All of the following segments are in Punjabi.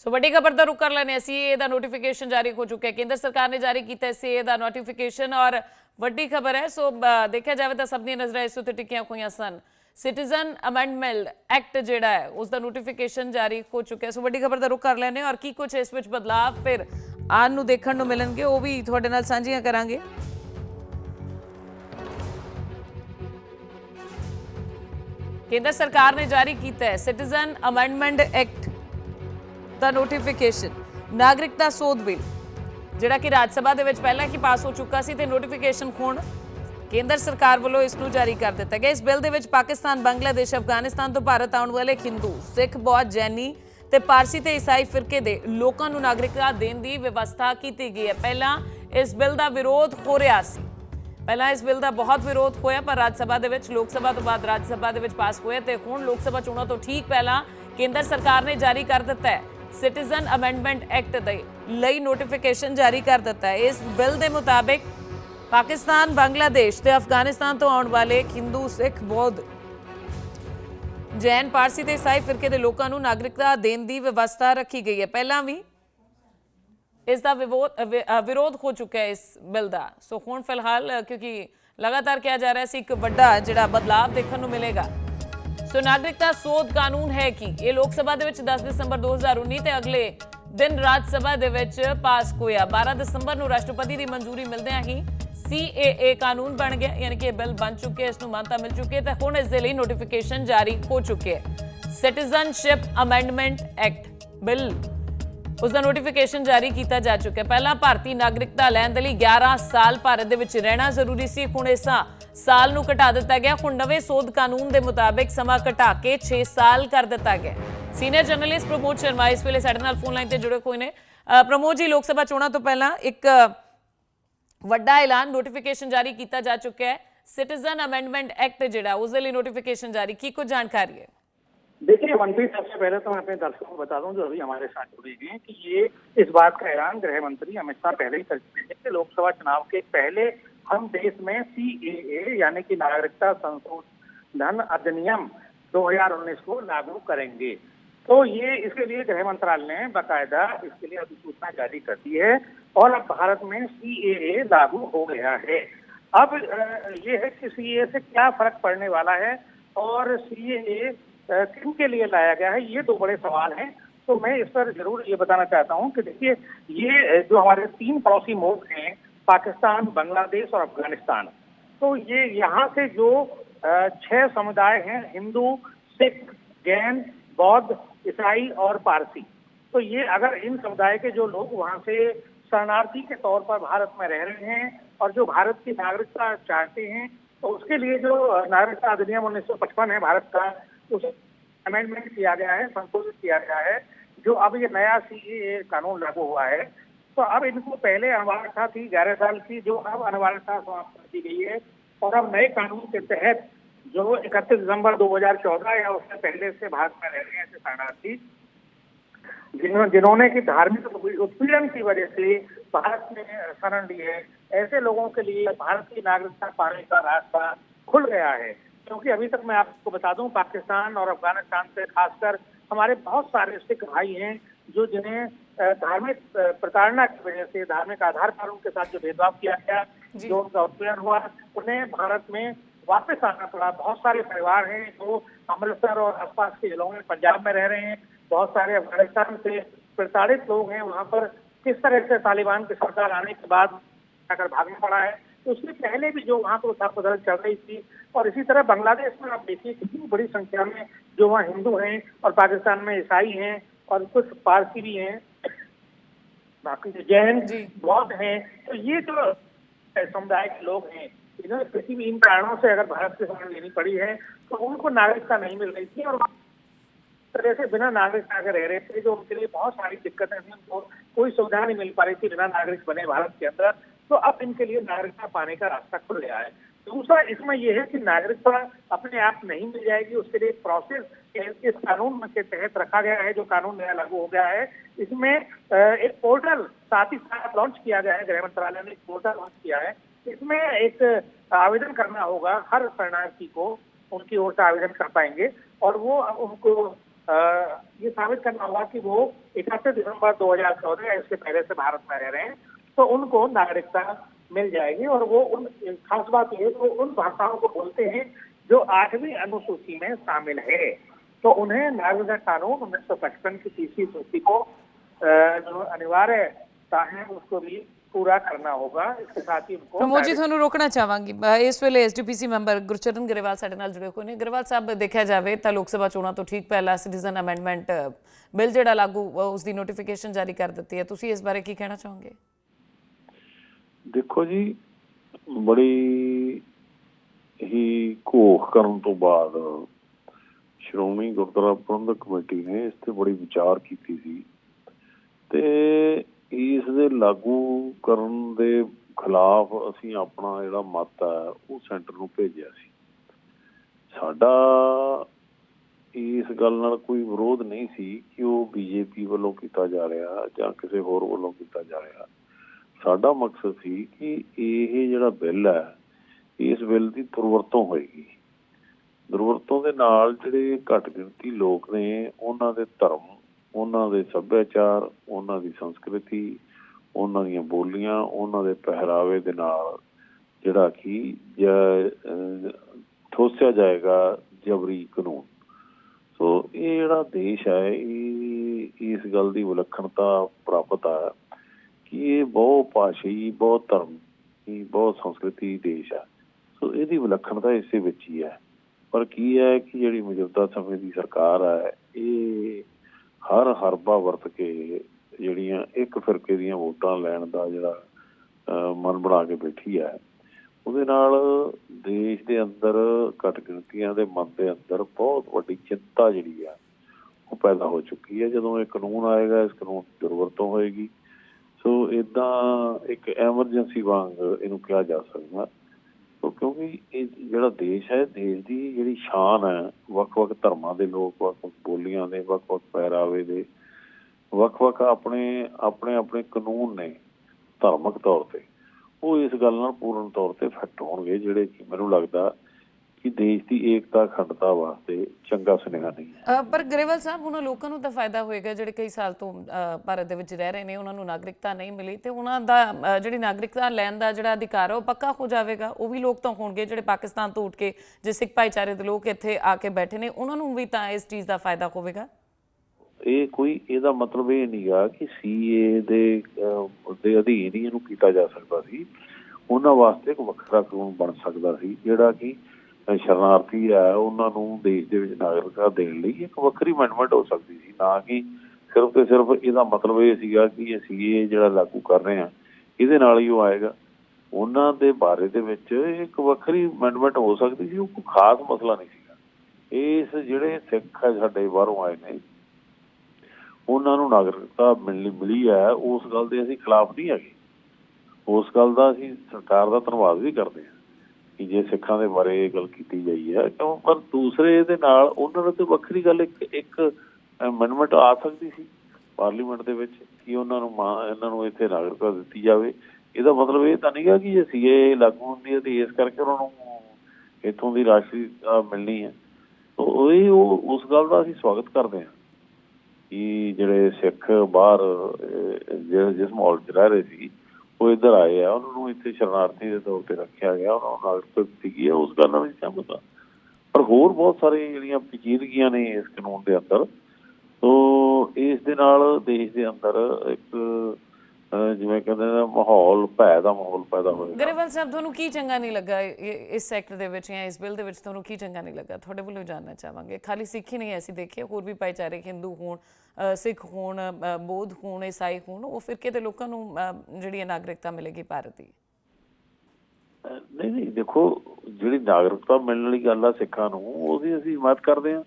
ਸੋ ਵੱਡੀ ਖਬਰ ਦਾ ਰੁਕ ਕਰ ਲੈਣੇ ਅਸੀਂ ਦਾ ਨੋਟੀਫਿਕੇਸ਼ਨ ਜਾਰੀ ਹੋ ਚੁੱਕਿਆ। ਕੇਂਦਰ ਸਰਕਾਰ ਨੇ ਜਾਰੀ ਕੀਤਾ ਸੀ ਦਾ ਨੋਟੀਫਿਕੇਸ਼ਨ ਔਰ ਵੱਡੀ ਖਬਰ ਹੈ। ਸੋ ਦੇਖਿਆ ਜਾਵੇ ਤਾਂ ਸਭ ਦੀਆਂ ਨਜ਼ਰਾਂ ਇਸ ਉੱਤੇ ਟਿਕੀਆਂ ਹੋਈਆਂ ਸਨ। ਸਿਟੀਜ਼ਨ ਅਮੈਂਡਮੈਂਟ ਐਕਟ ਜਿਹੜਾ ਹੈ, ਉਸ ਦਾ ਨੋਟੀਫਿਕੇਸ਼ਨ ਜਾਰੀ ਹੋ ਚੁੱਕਿਆ। ਸੋ ਵੱਡੀ ਖਬਰ ਦਾ ਰੁਕ ਕਰ ਲੈਣੇ ਔਰ ਕੀ ਕੁਝ ਇਸ ਵਿੱਚ ਬਦਲਾਅ ਫਿਰ ਆਉਣ ਨੂੰ ਦੇਖਣ ਨੂੰ ਮਿਲਣਗੇ, ਉਹ ਵੀ ਤੁਹਾਡੇ ਨਾਲ ਸਾਂਝੀਆਂ ਕਰਾਂਗੇ। ਕੇਂਦਰ ਸਰਕਾਰ ਨੇ ਜਾਰੀ ਕੀਤਾ ਹੈ। ਸਿਟੀਜ਼ਨ ਅਮੈਂਡਮੈਂਟ ਐਕਟ ਦਾ ਨੋਟੀਫਿਕੇਸ਼ਨ ਨਾਗਰਿਕਤਾ ਸੋਧ ਬਿੱਲ, ਜਿਹੜਾ ਕਿ ਰਾਜ ਸਭਾ ਦੇ ਵਿੱਚ ਪਹਿਲਾਂ ਹੀ ਪਾਸ ਹੋ ਚੁੱਕਾ ਸੀ ਤੇ ਨੋਟੀਫਿਕੇਸ਼ਨ ਹੁਣ ਕੇਂਦਰ ਸਰਕਾਰ ਵੱਲੋਂ ਇਸ ਨੂੰ ਜਾਰੀ ਕਰ ਦਿੱਤਾ ਗਿਆ। ਇਸ ਬਿੱਲ ਦੇ ਵਿੱਚ ਪਾਕਿਸਤਾਨ, ਬੰਗਲਾਦੇਸ਼, ਅਫਗਾਨਿਸਤਾਨ ਤੋਂ ਭਾਰਤ ਆਉਣ ਵਾਲੇ ਹਿੰਦੂ, ਸਿੱਖ, ਬੌਧ, ਜੈਨੀ ਤੇ ਪਾਰਸੀ ਤੇ ਈਸਾਈ ਫਿਰਕੇ ਦੇ ਲੋਕਾਂ ਨੂੰ ਨਾਗਰਿਕਤਾ ਦੇਣ ਦੀ ਵਿਵਸਥਾ ਕੀਤੀ ਗਈ ਹੈ। ਪਹਿਲਾਂ ਇਸ ਬਿੱਲ ਦਾ ਵਿਰੋਧ ਹੋ ਰਿਹਾ ਸੀ। ਪਹਿਲਾਂ ਇਸ ਬਿੱਲ ਦਾ ਬਹੁਤ ਵਿਰੋਧ ਹੋਇਆ, ਪਰ ਰਾਜ ਸਭਾ ਦੇ ਵਿੱਚ, ਲੋਕ ਸਭਾ ਤੋਂ ਬਾਅਦ ਰਾਜ ਸਭਾ ਦੇ ਵਿੱਚ ਪਾਸ ਹੋਇਆ ਤੇ ਹੁਣ ਲੋਕ ਸਭਾ ਚੋਣਾਂ ਤੋਂ ਠੀਕ ਪਹਿਲਾਂ ਕੇਂਦਰ ਸਰਕਾਰ ਨੇ ਜਾਰੀ ਕਰ ਦਿੱਤਾ ਹੈ। ਸਿਟੀਜ਼ਨ ਅਮੈਂਡਮੈਂਟ ਐਕਟ ਦੇ ਲਈ ਨੋਟੀਫਿਕੇਸ਼ਨ ਜਾਰੀ ਕਰ ਦਿੱਤਾ ਹੈ। ਇਸ ਬਿੱਲ ਦੇ ਮੁਤਾਬਿਕ ਪਾਕਿਸਤਾਨ ਬੰਗਲਾਦੇਸ਼ ਤੇ ਅਫਗਾਨਿਸਤਾਨ ਤੋਂ ਆਉਣ ਵਾਲੇ ਹਿੰਦੂ ਸਿੱਖ ਬੌਧ ਜੈਨ ਪਾਰਸੀ ਤੇ ਈਸਾਈ ਫਿਰਕੇ ਦੇ ਲੋਕਾਂ ਨੂੰ ਨਾਗਰਿਕਤਾ ਦੇਣ ਦੀ ਵਿਵਸਥਾ ਰੱਖੀ ਗਈ ਹੈ। ਪਹਿਲਾਂ ਵੀ ਇਸ ਦਾ ਵਿਰੋਧ ਹੋ ਚੁੱਕਾ ਹੈ ਇਸ ਬਿੱਲ ਦਾ। ਸੋ ਹੁਣ ਫਿਲਹਾਲ ਅ, ਕਿਉਂਕਿ ਲਗਾਤਾਰ ਕਿਹਾ ਜਾ ਰਿਹਾ ਸੀ ਇੱਕ ਵੱਡਾ ਜਿਹੜਾ ਬਦਲਾਅ ਦੇਖਣ ਨੂੰ ਮਿਲੇਗਾ। ਸੋ ਨਾਗਰਿਕਤਾ ਸੋਧ ਕਾਨੂੰਨ ਹੈ ਕਿ? ਇਹ ਲੋਕ ਸਭਾ ਦੇ ਵਿੱਚ 10 ਦਸੰਬਰ 2019 ਤੇ ਅਗਲੇ ਦਿਨ ਰਾਜ ਸਭਾ ਦੇ ਵਿੱਚ ਪਾਸ ਹੋਇਆ। 12 ਦਸੰਬਰ ਨੂੰ ਰਾਸ਼ਟਰਪਤੀ ਦੀ ਮਨਜ਼ੂਰੀ ਮਿਲਦਿਆਂ ਹੀ CAA ਕਾਨੂੰਨ ਬਣ ਗਿਆ, ਯਾਨੀ ਕਿ ਬਿੱਲ ਬਣ ਚੁੱਕੇ ਇਸ ਨੂੰ ਮਾਨਤਾ ਮਿਲ ਚੁੱਕੀ ਹੈ ਤੇ ਹੁਣ ਇਸ ਦੇ ਲਈ ਨੋਟੀਫਿਕੇਸ਼ਨ ਜਾਰੀ ਹੋ ਚੁੱਕੇ ਹੈ। ਸਿਟੀਜ਼ਨਸ਼ਿਪ ਅਮੈਂਡਮੈਂਟ ਐਕਟ ਬਿੱਲ ਉਸ ਦਾ ਨੋਟੀਫਿਕੇਸ਼ਨ ਜਾਰੀ ਕੀਤਾ ਜਾ ਚੁੱਕਾ ਹੈ। ਪਹਿਲਾਂ ਭਾਰਤੀ ਨਾਗਰਿਕਤਾ ਲੈਣ ਦੇ ਲਈ 11 ਸਾਲ ਭਾਰਤ ਦੇ ਵਿੱਚ ਰਹਿਣਾ ਜ਼ਰੂਰੀ ਸੀ, ਹੁਣ ਇਸ ਸਾਲ ਨੂੰ ਘਟਾ ਦਿੱਤਾ ਗਿਆ ਹੁਣ ਨਵੇਂ ਸੋਧ ਕਾਨੂੰਨ ਦੇ ਮੁਤਾਬਿਕ ਸਮਾਂ ਘਟਾ ਕੇ 6 ਸਾਲ ਕਰ ਦਿੱਤਾ ਗਿਆ ਸੀਨੀਅਰ ਜਰਨਲਿਸਟ ਪ੍ਰਮੋਦ ਸ਼ਰਮਾ ਇਸ ਵੇਲੇ ਸਾਡੇ ਨਾਲ ਫੋਨ ਲਾਈਨ ਤੇ ਜੁੜੇ ਹੋਏ ਨੇ ਅ, ਪ੍ਰਮੋਦ ਜੀ ਲੋਕ ਸਭਾ ਚੋਣਾਂ ਤੋਂ ਪਹਿਲਾਂ ਇੱਕ ਵੱਡਾ ਐਲਾਨ ਨੋਟੀਫਿਕੇਸ਼ਨ ਜਾਰੀ ਕੀਤਾ ਜਾ ਚੁੱਕਾ ਹੈ ਸਿਟੀਜ਼ਨ ਅਮੈਂਡਮੈਂਟ ਐਕਟ ਜਿਹੜਾ ਉਸ ਦੇ ਲਈ ਨੋਟੀਫਿਕੇਸ਼ਨ ਜਾਰੀ ਕੀ ਕੁਝ ਜਾਣਕਾਰੀ ਹੈ देखिए मनप्रीत सबसे पहले तो मैं अपने दर्शकों को बता दूं जो अभी हमारे साथ जुड़े हुए हैं कि ये इस बात का ऐलान गृह मंत्री अमित शाह पहले ही कर चुके हैं कि लोकसभा चुनाव के पहले हम देश में सीएए यानी कि नागरिकता संशोधन अधिनियम 2019 को लागू करेंगे। तो ये इसके लिए गृह मंत्रालय ने बाकायदा इसके लिए अधिसूचना जारी कर दी है और अब भारत में सीएए लागू हो गया है। अब ये है कि सीए से क्या फ़र्क पड़ने वाला है और सीए किन के लिए लाया गया है, ये दो बड़े सवाल हैं। तो मैं इस पर ज़रूर ये बताना चाहता हूँ कि देखिए, ये जो हमारे तीन पड़ोसी मुल्क हैं पाकिस्तान, बांग्लादेश और अफ़गानिस्तान। तो ये यहाँ से जो छह समुदाय हैं, हिंदू, सिख, जैन, बौद्ध, ईसाई और पारसी। तो ये अगर इन समुदाय के जो लोग वहाँ से शरणार्थी के तौर पर भारत में रह रहे हैं और जो भारत की नागरिकता चाहते हैं तो उसके लिए जो नागरिकता अधिनियम उन्नीस सौ पचपन है भारत का, उस अमेंडमेंट किया गया है, संशोधित किया गया है, जो अब ये नया सी कानून लागू हुआ है। तो अब इनको पहले अनिवार्यता थी, ग्यारह साल की, जो अब अनिवार्यता समाप्त कर दी गई है। और अब नए कानून के तहत जो 31 दिसंबर 2014 या उससे पहले से भारत में रह रहे हैं ऐसे शरणार्थी जिन्होंने जिन्होंने की धार्मिक उत्पीड़न की वजह से भारत में शरण ली है, ऐसे लोगों के लिए भारत की नागरिकता पाने का रास्ता खुल गया है। क्योंकि अभी तक मैं आपको बता दूँ, पाकिस्तान और अफ़गानिस्तान से खासकर हमारे बहुत सारे सिख भाई हैं जो जिन्हें धार्मिक प्रताड़ना की वजह से धार्मिक आधार पर उनके साथ जो भेदभाव किया गया जो। उनका उत्पीड़न हुआ उन्हें भारत में वापस आना पड़ा। बहुत सारे परिवार हैं जो अमृतसर और आसपास के जिलों में पंजाब में रह रहे हैं। बहुत सारे अफ़गानिस्तान से प्रताड़ित लोग हैं। वहाँ पर किस तरह से तालिबान की सरकार आने के बाद आकर भागना पड़ा है तो उससे पहले भी जो वहाँ पर उथाप बदल चल रही थी और इसी तरह बांग्लादेश में आप देखिए कितनी बड़ी संख्या में जो वहाँ हिंदू हैं और पाकिस्तान में ईसाई हैं और कुछ पारसी भी हैं बाकी जो जैन बौद्ध हैं तो ये जो समुदाय के लोग हैं इन्होंने किसी भी इन कारणों से अगर भारत से शरण लेनी पड़ी है तो उनको नागरिकता नहीं मिल रही थी और तरह से बिना नागरिकता के रह रहे थे जो उनके लिए बहुत सारी दिक्कतें थी उनको कोई सुविधा नहीं मिल पा रही थी बिना नागरिक बने भारत के अंदर तो अब इनके लिए नागरिकता पाने का रास्ता खुल गया है। दूसरा इसमें यह है कि नागरिकता अपने आप नहीं मिल जाएगी उसके लिए प्रोसेस इस कानून के तहत रखा गया है जो कानून नया लागू हो गया है। इसमें एक पोर्टल साथ ही साथ लॉन्च किया गया है गृह मंत्रालय ने एक पोर्टल लॉन्च किया है। इसमें एक आवेदन करना होगा हर शरणार्थी को उनकी ओर से आवेदन कर पाएँगे। और वो उनको अ, ये साबित करना होगा कि वो इकतीस दिसंबर 2014 या इसके पहले से भारत में रह रहे हैं। तो उनको नागरिकता मिल जाएगी और वो उन खास बात ये है कि वो उन भाषाओं को बोलते हैं जो आठवीं अनुसूची में शामिल है तो उन्हें नागरिकता कानून उन्नीस सौ पचपन की तीसरी सूची को अ, जो अनिवार्यता है उसको भी पूरा करना होगा इसके साथ ही उनको ਪ੍ਰਮੋਦ ਜੀ ਤੁਹਾਨੂੰ ਰੋਕਣਾ ਚਾਹਾਂਗੀ ਅ, ਇਸ ਵੇਲੇ ਐਸਡੀਪੀਸੀ ਮੈਂਬਰ ਗੁਰਚਰਨ ਗਰੇਵਾਲ ਸਾਡੇ ਨਾਲ ਜੁੜੇ ਹੋਏ ਨੇ ਗਰੇਵਾਲ ਸਾਹਿਬ ਦੇਖਿਆ ਜਾਵੇ ਤਾਂ ਲੋਕ ਸਭਾ ਚੋਣਾਂ ਤੋਂ ਠੀਕ ਪਹਿਲਾਂ ਸਿਟੀਜ਼ਨ ਅਮੈਂਡਮੈਂਟ ਬਿੱਲ ਜਿਹੜਾ ਲਾਗੂ ਅ, ਉਸ ਦੀ ਨੋਟੀਫਿਕੇਸ਼ਨ ਜਾਰੀ ਕਰ ਦਿੱਤੀ ਹੈ ਤੁਸੀਂ ਇਸ ਬਾਰੇ ਕੀ ਕਹਿਣਾ ਚਾਹੋਗੇ ਦੇਖੋ ਜੀ, ਬੜੀ ਹੀ ਘੋਖ ਕਰਨ ਤੋਂ ਬਾਅਦ ਸ਼੍ਰੋਮਣੀ ਗੁਰਦੁਆਰਾ ਪ੍ਰਬੰਧਕ ਕਮੇਟੀ ਨੇ ਇਸ ਤੇ ਬੜੀ ਵਿਚਾਰ ਕੀਤੀ ਸੀ ਤੇ ਇਸ ਦੇ ਲਾਗੂ ਕਰਨ ਦੇ ਖਿਲਾਫ ਅਸੀਂ ਆਪਣਾ ਜਿਹੜਾ ਮਤ ਹੈ, ਉਹ ਸੈਂਟਰ ਨੂੰ ਭੇਜਿਆ ਸੀ। ਸਾਡਾ ਇਸ ਗੱਲ ਨਾਲ ਕੋਈ ਵਿਰੋਧ ਨਹੀਂ ਸੀ ਕਿ ਉਹ ਬੀਜੇਪੀ ਵੱਲੋਂ ਕੀਤਾ ਜਾ ਰਿਹਾ ਜਾਂ ਕਿਸੇ ਹੋਰ ਵੱਲੋਂ ਕੀਤਾ ਜਾ ਰਿਹਾ। ਸਾਡਾ ਮਕਸਦ ਸੀ ਕਿ ਇਹ ਜਿਹੜਾ ਬਿੱਲ ਹੈ, ਇਸ ਬਿੱਲ ਦੀ ਦੁਰਵਰਤੋਂ ਹੋਏਗੀ। ਦੁਰਵਰਤੋਂ ਦੇ ਨਾਲ ਜਿਹੜੇ ਘੱਟ ਗਿਣਤੀ ਲੋਕ ਨੇ, ਉਹਨਾਂ ਦੇ ਧਰਮ, ਉਹਨਾਂ ਦੇ ਸੱਭਿਆਚਾਰ, ਉਹਨਾਂ ਦੀ ਸੰਸਕ੍ਰਿਤੀ, ਉਹਨਾਂ ਦੀਆਂ ਬੋਲੀਆਂ, ਉਹਨਾਂ ਦੇ ਪਹਿਰਾਵੇ ਦੇ ਨਾਲ ਜਿਹੜਾ ਕਿ ਠੋਸਿਆ ਜਾਏਗਾ ਜਬਰੀ ਕਾਨੂੰਨ। ਸੋ ਇਹ ਜਿਹੜਾ ਦੇਸ਼ ਹੈ, ਇਹ, ਇਸ ਗੱਲ ਦੀ ਵਿਲੱਖਣਤਾ ਪ੍ਰਾਪਤ ਹੈ ਕਿ ਇਹ ਬਹੁ ਭਾਸ਼ੀ ਬਹੁਤ ਧਰਮੀ ਬਹੁਤ ਸੰਸਕ੍ਰਿਤੀ ਦੇਸ਼ ਆ ਸੋ ਇਹਦੀ ਵਿਲੱਖਣਤਾ ਇਸੇ ਵਿੱਚ ਹੀ ਹੈ। ਪਰ ਕੀ ਹੈ ਕਿ ਜਿਹੜੀ ਮੌਜੂਦਾ ਸਮੇਂ ਦੀ ਸਰਕਾਰ ਹੈ, ਇਹ ਹਰ ਹਰਬਾ ਵਰਤ ਕੇ ਜਿਹੜੀਆਂ ਇੱਕ ਫਿਰਕੇ ਦੀਆਂ ਵੋਟਾਂ ਲੈਣ ਦਾ ਜਿਹੜਾ ਮਨ ਬਣਾ ਕੇ ਬੈਠੀ ਹੈ, ਉਹਦੇ ਨਾਲ ਦੇਸ਼ ਦੇ ਅੰਦਰ ਘੱਟ ਗਿਣਤੀਆਂ ਦੇ ਮਨ ਦੇ ਅੰਦਰ ਬਹੁਤ ਵੱਡੀ ਚਿੰਤਾ ਜਿਹੜੀ ਆ ਉਹ ਪੈਦਾ ਹੋ ਚੁੱਕੀ ਹੈ। ਜਦੋਂ ਇਹ ਕਾਨੂੰਨ ਆਏਗਾ, ਇਸ ਕਾਨੂੰਨ ਦੀ ਦੁਰਵਰਤੋਂ ਹੋਏਗੀ। ਸੋ ਇਦਾਂ ਇੱਕ ਐਮਰਜੈਂਸੀ ਵਾਂਗ ਇਹਨੂੰ ਕਿਹਾ ਜਾ ਸਕਦਾ। ਸੋ ਕਿਉਂਕਿ ਇਹ ਜਿਹੜਾ ਦੇਸ਼ ਹੈ, ਦੇਸ਼ ਦੀ ਜਿਹੜੀ ਸ਼ਾਨ ਹੈ, ਵੱਖ-ਵੱਖ ਧਰਮਾਂ ਦੇ ਲੋਕ, ਵੱਖ-ਵੱਖ ਬੋਲੀਆਂ ਦੇ, ਵੱਖ-ਵੱਖ ਪਹਿਰਾਵੇ ਦੇ, ਵੱਖ-ਵੱਖ ਆਪਣੇ ਆਪਣੇ ਆਪਣੇ ਕਾਨੂੰਨ ਨੇ ਧਾਰਮਿਕ ਤੌਰ ਤੇ, ਉਹ ਇਸ ਗੱਲ ਨਾਲ ਪੂਰਨ ਤੌਰ ਤੇ ਫਿੱਟ ਹੋਣਗੇ ਜਿਹੜੇ ਕਿ ਮੈਨੂੰ ਲੱਗਦਾ ਕਿ ਦੇਸ਼ ਦੀ ਏਕਤਾ ਅਖੰਡਤਾ ਵਾਸਤੇ ਚੰਗਾ ਸੁਨੇਹਾ ਨਹੀਂ ਹੈ। ਪਰ ਗਰੇਵਾਲ ਸਾਹਿਬ ਉਹਨਾਂ ਲੋਕਾਂ ਨੂੰ ਤਾਂ ਫਾਇਦਾ ਹੋਏਗਾ ਜਿਹੜੇ ਕਈ ਸਾਲ ਤੋਂ ਭਾਰਤ ਦੇ ਵਿੱਚ ਰਹਿ ਰਹੇ ਨੇ ਉਹਨਾਂ ਨੂੰ ਨਾਗਰਿਕਤਾ ਨਹੀਂ ਮਿਲੀ ਤੇ ਉਹਨਾਂ ਦਾ ਜਿਹੜੀ ਨਾਗਰਿਕਤਾ ਲੈਣ ਦਾ ਜਿਹੜਾ ਅਧਿਕਾਰ ਹੈ ਉਹ ਪੱਕਾ ਹੋ ਜਾਵੇਗਾ। ਉਹ ਵੀ ਲੋਕ ਤਾਂ ਹੋਣਗੇ ਜਿਹੜੇ ਪਾਕਿਸਤਾਨ ਤੋਂ ਉੱਠ ਕੇ ਜੇ ਸਿੱਖ ਭਾਈਚਾਰੇ ਦੇ ਲੋਕ ਇੱਥੇ ਆ ਕੇ ਬੈਠੇ ਨੇ ਉਹਨਾਂ ਨੂੰ ਵੀ ਤਾਂ ਇਸ ਚੀਜ਼ ਦਾ ਫਾਇਦਾ ਹੋਵੇਗਾ? ਇਹ ਕੋਈ ਇਹਦਾ ਮਤਲਬ ਇਹ ਨਹੀਂਗਾ ਕਿ ਸੀਏ ਦੇ ਦੇ ਅਧੀਨ ਹੀ ਇਹਨੂੰ ਕੀਤਾ ਜਾ ਸਕਦਾ ਸੀ। ਉਹਨਾਂ ਵਾਸਤੇ ਇੱਕ ਵੱਖਰਾ ਕਾਨੂੰਨ ਬਣ ਸਕਦਾ ਸੀ ਜਿਹੜਾ ਕਿ ਸ਼ਰਨਾਰਥੀ ਹੈ, ਉਹਨਾਂ ਨੂੰ ਦੇਸ਼ ਦੇ ਵਿੱਚ ਨਾਗਰਿਕਤਾ ਦੇਣ ਲਈ ਇੱਕ ਵੱਖਰੀ ਅਮੈਂਡਮੈਂਟ ਹੋ ਸਕਦੀ ਸੀ, ਨਾ ਕਿ ਸਿਰਫ ਤੇ ਸਿਰਫ ਇਹਦਾ ਮਤਲਬ ਇਹ ਸੀਗਾ ਕਿ ਅਸੀਂ ਇਹ ਜਿਹੜਾ ਲਾਗੂ ਕਰ ਰਹੇ ਹਾਂ, ਇਹਦੇ ਨਾਲ ਹੀ ਉਹ ਆਏਗਾ। ਉਹਨਾਂ ਦੇ ਬਾਰੇ ਦੇ ਵਿੱਚ ਇੱਕ ਵੱਖਰੀ ਅਮੈਂਡਮੈਂਟ ਹੋ ਸਕਦੀ ਸੀ, ਉਹ ਕੋਈ ਖਾਸ ਮਸਲਾ ਨਹੀਂ ਸੀਗਾ। ਇਸ ਜਿਹੜੇ ਸਿੱਖ ਹੈ ਸਾਡੇ ਬਾਹਰੋਂ ਆਏ ਨੇ, ਉਹਨਾਂ ਨੂੰ ਨਾਗਰਿਕਤਾ ਮਿਲਣੀ ਮਿਲੀ ਹੈ, ਉਸ ਗੱਲ ਦੇ ਅਸੀਂ ਖਿਲਾਫ ਨਹੀਂ ਹੈਗੇ। ਉਸ ਗੱਲ ਦਾ ਅਸੀਂ ਸਰਕਾਰ ਦਾ ਧੰਨਵਾਦ ਵੀ ਕਰਦੇ ਹਾਂ। ਕਿ ਜੇ ਸਿੱਖਾਂ ਦੇ ਬਾਰੇ ਇਹ ਗੱਲ ਕੀਤੀ ਗਈ ਹੈ, ਕਿਉਂ? ਪਰ ਦੂਸਰੇ ਦੇ ਨਾਲ ਉਹਨਾਂ ਨੂੰ ਤੇ ਵੱਖਰੀ ਗੱਲ ਇੱਕ ਇੱਕ ਅਮੈਂਡਮੈਂਟ ਆ ਸਕਦੀ ਸੀ ਪਾਰਲੀਮੈਂਟ ਦੇ ਵਿੱਚ ਕਿ ਉਹਨਾਂ ਨੂੰ ਇਹਨਾਂ ਨੂੰ ਇੱਥੇ ਨਾਗਰਿਕਤਾ ਦਿੱਤੀ ਜਾਵੇ। ਇਹਦਾ ਮਤਲਬ ਇਹ ਤਾਂ ਨਹੀਂਗਾ ਕਿ ਜੇ ਸੀਏ ਲਾਗੂ ਹੁੰਦੀ ਹੈ ਤੇ ਇਸ ਕਰਕੇ ਉਹਨਾਂ ਨੂੰ ਇੱਥੋਂ ਦੀ ਰਾਸ਼ੀ ਮਿਲਣੀ ਹੈ। ਉਹ ਇਹ ਉਸ ਗੱਲ ਦਾ ਅਸੀਂ ਸਵਾਗਤ ਕਰਦੇ ਹਾਂ ਕਿ ਜਿਹੜੇ ਸਿੱਖ ਬਾਹਰ ਜਿਸ ਮਾਹੌਲ 'ਚ ਰਹਿ ਰਹੇ ਸੀ ਉਹ ਇੱਧਰ ਆਏ ਆ, ਉਹਨਾਂ ਨੂੰ ਇੱਥੇ ਸ਼ਰਨਾਰਥੀ ਦੇ ਤੌਰ ਤੇ ਰੱਖਿਆ ਗਿਆ, ਉਹਨਾਂ ਨੂੰ ਨਾਗਰਿਕਤਾ ਦਿੱਤੀ ਹੈ ਉਸ ਗੱਲ ਨਾਲ ਸਹਿਮਤ ਹਾਂ ਪਰ ਹੋਰ ਬਹੁਤ ਸਾਰੇ ਜਿਹੜੀਆਂ ਪੇਚੀਦਗੀਆਂ ਨੇ ਇਸ ਕਾਨੂੰਨ ਦੇ ਅੰਦਰ ਤੋ ਇਸ ਦੇ ਨਾਲ ਦੇਸ਼ ਦੇ ਅੰਦਰ ਇੱਕ ਜਿਵੇਂ ਕਹਿੰਦੇ ਨੇ ਮਾਹੌਲ ਭੈ ਦਾ ਮਾਹੌਲ ਪੈਦਾ ਹੋਏਗਾ ਗਰੇਵਾਲ ਸਾਹਿਬ, ਤੁਹਾਨੂੰ ਕੀ ਚੰਗਾ ਨਹੀਂ ਲੱਗਾ ਇਸ ਸੈਕਟਰ ਦੇ ਵਿੱਚ ਜਾਂ ਇਸ ਬਿੱਲ ਦੇ ਵਿੱਚ, ਤੁਹਾਨੂੰ ਕੀ ਚੰਗਾ ਨਹੀਂ ਲੱਗਾ? ਤੁਹਾਡੇ ਵੱਲੋਂ ਜਾਣਨਾ ਚਾਹਾਂਗੇ। ਖਾਲੀ ਸਿੱਖ ਹੀ ਨਹੀਂ ਐਸੀ ਦੇਖੇ, ਹੋਰ ਵੀ ਭਾਈਚਾਰੇ ਹਿੰਦੂ ਹੋਣ ਸਿੱਖ ਹੋਣ ਅ, ਹੋਣ ਈਸਾਈ ਹੋਣ ਉਹ ਫਿਰਕੇ ਦੇ ਲੋਕਾਂ ਨੂੰ ਜਿਹੜੀ ਨਾਗਰਿਕਤਾ ਮਿਲੇਗੀ ਭਾਰਤ ਦੀ? ਨਹੀਂ ਨਹੀਂ ਦੇਖੋ ਜਿਹੜੀ ਨਾਗਰਿਕਤਾ ਮਿਲਣ ਵਾਲੀ ਗੱਲ ਆ ਸਿੱਖਾਂ ਨੂੰ ਉਹਦੀ ਅਸੀਂ ਮਦਦ ਕਰਦੇ ਹਾਂ।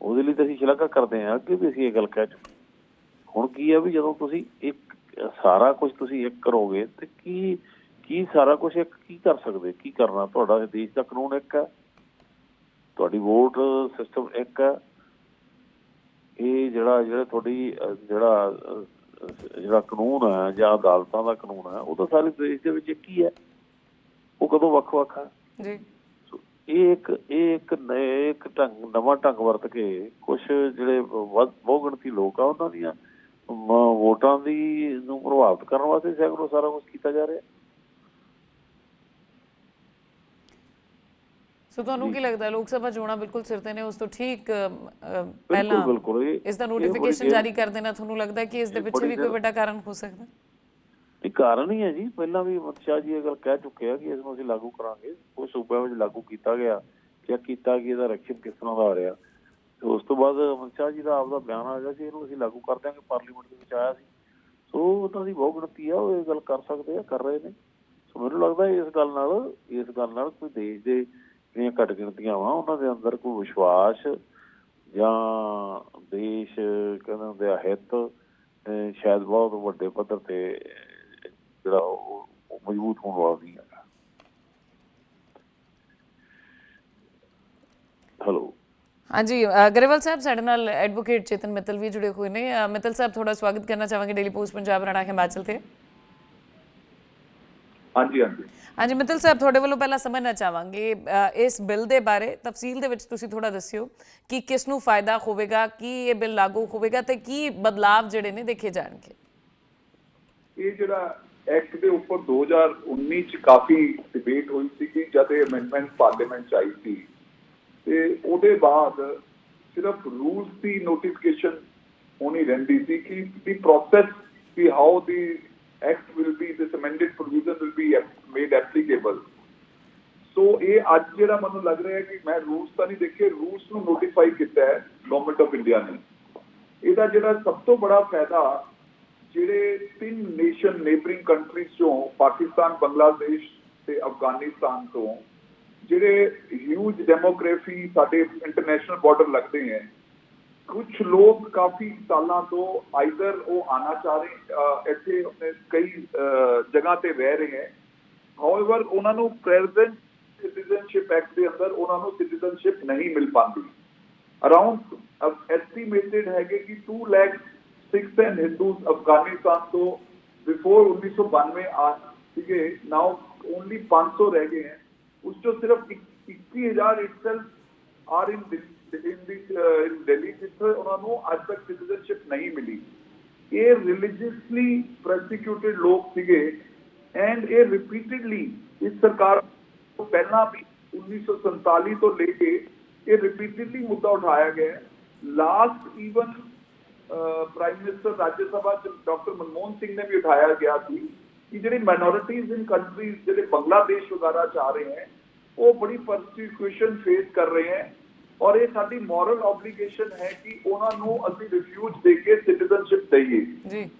ਉਹਦੇ ਲਈ ਤਾਂ ਅਸੀਂ ਸ਼ਲਾਘਾ ਕਰਦੇ ਹਾਂ ਅੱਗੇ ਵੀ ਅਸੀਂ ਇਹ ਗੱਲ ਕਹਿ ਚੁੱਕੇ ਹੁਣ ਕੀ ਆ ਵੀ ਜਦੋਂ ਤੁਸੀਂ ਇੱਕ ਸਾਰਾ ਕੁਝ ਤੁਸੀਂ ਇੱਕ ਕਰੋਗੇ ਤੇ ਕੀ ਕੀ ਸਾਰਾ ਕੁਝ ਇੱਕ ਕੀ ਕਰ ਸਕਦੇ? ਕੀ ਕਰਨਾ? ਤੁਹਾਡਾ ਦੇਸ਼ ਦਾ ਕਾਨੂੰਨ ਇੱਕ ਹੈ। ਤੁਹਾਡੀ ਵੋਟ ਸਿਸਟਮ ਇੱਕ ਹੈ। ਇਹ ਜਿਹੜਾ ਜਿਹੜਾ ਤੁਹਾਡੀ ਜਿਹੜਾ ਜਿਹੜਾ ਕਾਨੂੰਨ ਹੈ ਜਾਂ ਅਦਾਲਤਾਂ ਦਾ ਕਾਨੂੰਨ ਹੈ ਉਹ ਤਾਂ ਸਾਰੇ ਦੇਸ਼ ਦੇ ਵਿੱਚ ਇੱਕ ਹੀ ਹੈ। ਉਹ ਕਦੋਂ ਵੱਖ-ਵੱਖ ਹੈ? ਜੀ। ਇਹ ਇੱਕ ਇਹ ਇੱਕ ਨਏ ਇੱਕ ਢੰਗ ਨਵਾਂ ਢੰਗ ਵਰਤ ਕੇ ਕੁਝ ਜਿਹੜੇ ਬਹੁ ਗਿਣਤੀ ਲੋਕ ਆ ਉਹਨਾਂ ਦੀਆਂ ਵੋਟਾਂ ਦੀ ਨੂੰ ਪ੍ਰਭਾਵਿਤ ਕਰਨ ਵਾਸਤੇ ਉਹ ਸਾਰਾ ਕੁਝ ਕੀਤਾ ਜਾ ਰਿਹਾ। ਸੋ ਤੁਹਾਨੂੰ ਕੀ ਲੱਗਦਾ ਲੋਕ ਸਭਾ ਚੋਣਾਂ ਬਿਲਕੁਲ ਸਿਰ ਤੇ ਨੇ ਉਸ ਤੋਂ ਠੀਕ ਪਹਿਲਾਂ ਇਸ ਦਾ ਨੋਟੀਫਿਕੇਸ਼ਨ ਜਾਰੀ ਕਰ ਦੇਣਾ ਤੁਹਾਨੂੰ ਲੱਗਦਾ ਕਿ ਇਸ ਦੇ ਪਿੱਛੇ ਵੀ ਕੋਈ ਵੱਡਾ ਕਾਰਨ ਹੋ ਸਕਦਾ? ਇਹ ਕਾਰਨ ਹੀ ਹੈ ਜੀ। ਪਹਿਲਾਂ ਵੀ ਅਮਿਤ ਸ਼ਾਹ ਜੀ ਇਹ ਗੱਲ ਕਹਿ ਚੁੱਕੇ ਆ ਕਿ ਇਸ ਨੂੰ ਅਸੀਂ ਲਾਗੂ ਕਰਾਂਗੇ। ਉਹ ਸੂਬਿਆਂ ਵਿੱਚ ਲਾਗੂ ਕੀਤਾ ਗਿਆ ਚੈੱਕ ਕੀਤਾ ਕਿ ਇਹਦਾ ਰੈਕਸ਼ਨ ਕਿਸ ਤਰ੍ਹਾਂ ਦਾ ਆ ਰਿਹਾ। ਤੇ ਉਸ ਤੋਂ ਬਾਅਦ ਅਮਿਤ ਸ਼ਾਹ ਜੀ ਦਾ ਆਪਦਾ ਬਿਆਨ ਆ ਗਿਆ ਸੀ ਇਹਨੂੰ ਅਸੀਂ ਲਾਗੂ ਕਰ ਦਿਆਂਗੇ। ਪਾਰਲੀਮੈਂਟ ਦੇ ਵਿੱਚ ਆਇਆ ਸੀ। ਸੋ ਉਹਨਾਂ ਦੀ ਬਹੁਤ ਗਿਣਤੀ ਆ ਉਹ ਇਹ ਗੱਲ ਕਰ ਸਕਦੇ ਆ ਕਰ ਰਹੇ ਨੇ। ਸੋ ਮੈਨੂੰ ਲੱਗਦਾ ਇਸ ਗੱਲ ਨਾਲ ਇਸ ਗੱਲ ਨਾਲ ਕੋਈ ਦੇਸ਼ ਦੇ ਜਿਹੜੀਆਂ ਘੱਟ ਗਿਣਤੀਆਂ ਵਾ ਉਹਨਾਂ ਦੇ ਅੰਦਰ ਕੋਈ ਵਿਸ਼ਵਾਸ ਜਾਂ ਦੇਸ਼ ਕਹਿੰਦੇ ਹੁੰਦੇ ਆ ਹਿੱਤ ਸ਼ਾਇਦ ਬਹੁਤ ਵੱਡੇ ਪੱਧਰ ਤੇ ਜਿਹੜਾ ਉਹ ਮਜ਼ਬੂਤ ਹੋਣ ਵਾਲਾ ਨਹੀਂ ਹੈਗਾ। ਹੈਲੋ ਹਾਂਜੀ ਗਰੇਵਾਲ ਸਾਹਿਬ ਸਾਡੇ ਨਾਲ ਐਡਵੋਕੇਟ ਚੇਤਨ ਮਿੱਤਲ ਵੀ ਜੁੜੇ ਹੋਏ ਨੇ। ਮਿੱਤਲ ਸਾਹਿਬ ਤੁਹਾਡਾ ਸਵਾਗਤ ਕਰਨਾ ਚਾਹਾਂਗੇ ਡੇਲੀ ਪੋਸਟ ਪੰਜਾਬ ਹਰਿਆਣਾ ਹਿਮਾਚਲ ਤੇ। ਹਾਂਜੀ ਹਾਂਜੀ। ਹਾਂਜੀ ਮਿੱਤਲ ਸਾਹਿਬ ਤੁਹਾਡੇ ਵੱਲੋਂ ਪਹਿਲਾਂ ਸਮਝਣਾ ਚਾਹਾਂਗੇ ਅ, ਇਸ ਬਿੱਲ ਦੇ ਬਾਰੇ। ਤਫਸੀਲ ਦੇ ਵਿੱਚ ਤੁਸੀਂ ਥੋੜਾ ਦੱਸਿਓ ਕਿ ਕਿਸ ਨੂੰ ਫਾਇਦਾ ਹੋਵੇਗਾ ਕੀ ਇਹ ਬਿੱਲ ਲਾਗੂ ਹੋਵੇਗਾ ਤੇ ਕੀ ਬਦਲਾਵ ਜਿਹੜੇ ਨੇ ਦੇਖੇ ਜਾਣਗੇ। ਇਹ ਜਿਹੜਾ ਐਕਟ ਦੇ ਉੱਪਰ 2019 ਚ ਕਾਫੀ ਡਿਬੇਟ ਹੋਈ ਸੀ ਕਿ ਜਦ ਇਹ ਅਮੈਂਡਮੈਂਟ ਪਾਰਲੀਮੈਂਟ ਚ ਆਈ ਸੀ। ਤੇ ਉਹਦੇ ਬਾਅਦ ਸਿਰਫ ਰੂਲਸ ਦੀ ਨੋਟੀਫਿਕੇਸ਼ਨ ਹੋਣੀ ਰਹਿੰਦੀ ਸੀ ਕਿ the process we how the act will be this amended provision will be made applicable so ਇਹ ਅੱਜ ਜਿਹੜਾ ਮੈਨੂੰ ਲੱਗ ਰਿਹਾ ਹੈ ਕਿ ਮੈਂ ਰੂਲਸ ਤਾਂ ਨਹੀਂ ਦੇਖੇ ਰੂਲਸ ਨੂੰ ਨੋਟੀਫਾਈ ਕੀਤਾ ਹੈ ਗਵਰਨਮੈਂਟ ਆਫ ਇੰਡੀਆ ਨੇ। ਇਹਦਾ ਜਿਹੜਾ ਸਭ ਤੋਂ ਬੜਾ ਫਾਇਦਾ, ਜਿਹੜੇ ਤਿੰਨ ਨੇਸ਼ਨ ਨੇਬਰਿੰਗ ਕੰਟਰੀਜ਼ ਚੋਂ, ਪਾਕਿਸਤਾਨ, ਬੰਗਲਾਦੇਸ਼ ਤੇ ਅਫਗਾਨਿਸਤਾਨ ਤੋਂ, ਜਿਹੜੇ ਹਿਊਜ ਡੈਮੋਗ੍ਰਾਫੀ ਸਾਡੇ ਇੰਟਰਨੈਸ਼ਨਲ ਬਾਰਡਰ ਲੱਗਦੇ ਹੈ ਕੁਝ ਲੋਕ ਕਾਫੀ ਸਾਲਾਂ ਤੋਂ ਆਈਦਰ ਉਹ ਆਣਾ ਚਾਹ ਰਹੇ ਅਹ, ਇੱਥੇ ਆਪਣੇ ਕਈ ਅਹ, ਜਗ੍ਹਾ ਤੇ ਰਹਿ ਰਹੇ ਹੈ ਹਾਊਐਵਰ ਉਹਨਾਂ ਨੂੰ ਪ੍ਰੈਜ਼ੈਂਟ ਸਿਟੀਜ਼ਨਸ਼ਿਪ ਐਕਟ ਦੇ ਅੰਦਰ ਉਹਨਾਂ ਨੂੰ ਸਿਟੀਜ਼ਨਸ਼ਿਪ ਨਹੀਂ ਮਿਲ ਪਾਉਂਦੀ ਅਰਾਊਂਡ ਐਸਟੀਮੇਟਡ ਹੈਗੇ ਕਿ 2 lakh six and Hindus Afghanistan ਤੋਂ ਬਿਫੋਰ 1992 ਆ ਸੀਗੇ ਨਾਓ ਓਨਲੀ 500 ਰਹਿ ਗਏ ਹੈ ਉਸ ਤੋਂ ਸਿਰਫ 21000 itself are in in the in Delhi ਜਿੱਥੇ ਉਹਨਾਂ ਨੂੰ ਅੱਜ ਤੱਕ ਸਿਟੀਜ਼ਨਸ਼ਿਪ ਨਹੀਂ ਮਿਲੀ ਇਹ ਰਿਲੀਜੀਅਸਲੀ ਪ੍ਰੋਸੀਕਿਊਟਡ ਲੋਕ ਸੀਗੇ ਐਂਡ ਇਹ ਰਿਪੀਟਡਲੀ ਇਸ ਸਰਕਾਰ ਤੋਂ ਪਹਿਲਾਂ ਵੀ 1947 ਤੋਂ ਲੈ ਕੇ ਇਹ ਰਿਪੀਟਡਲੀ ਮੁੱਦਾ ਉਠਾਇਆ ਗਿਆ last even prime minister Rajya Sabha ਚ ਡਾਕਟਰ ਮਨਮੋਹਨ ਸਿੰਘ ਨੇ ਵੀ ਉਠਾਇਆ ਗਿਆ ਸੀ ਕਿ ਜਿਹੜੇ ਮਾਈਨੋਰਿਟੀਜ਼ ਇਨ ਕੰਟਰੀਜ਼ ਜਿਹੜੇ ਬੰਗਲਾਦੇਸ਼ ਵਗੈਰਾ ਚ ਆ ਰਹੇ ਹੈ ਉਹ ਬੜੀ ਪਰਸੀਕਿਊਸ਼ਨ ਫੇਸ ਕਰ ਰਹੇ ਹੈ ਔਰ ਇਹ ਸਾਡੀ ਮੋਰਲ ਆਬਲੀਗੇਸ਼ਨ ਹੈ ਕਿ ਉਹਨਾਂ ਨੂੰ ਅਸੀਂ ਰਿਫਿਊਜ ਦੇ ਕੇ ਸਿਟੀਜ਼ਨਸ਼ਿਪ ਦਈਏ। ਜੀ।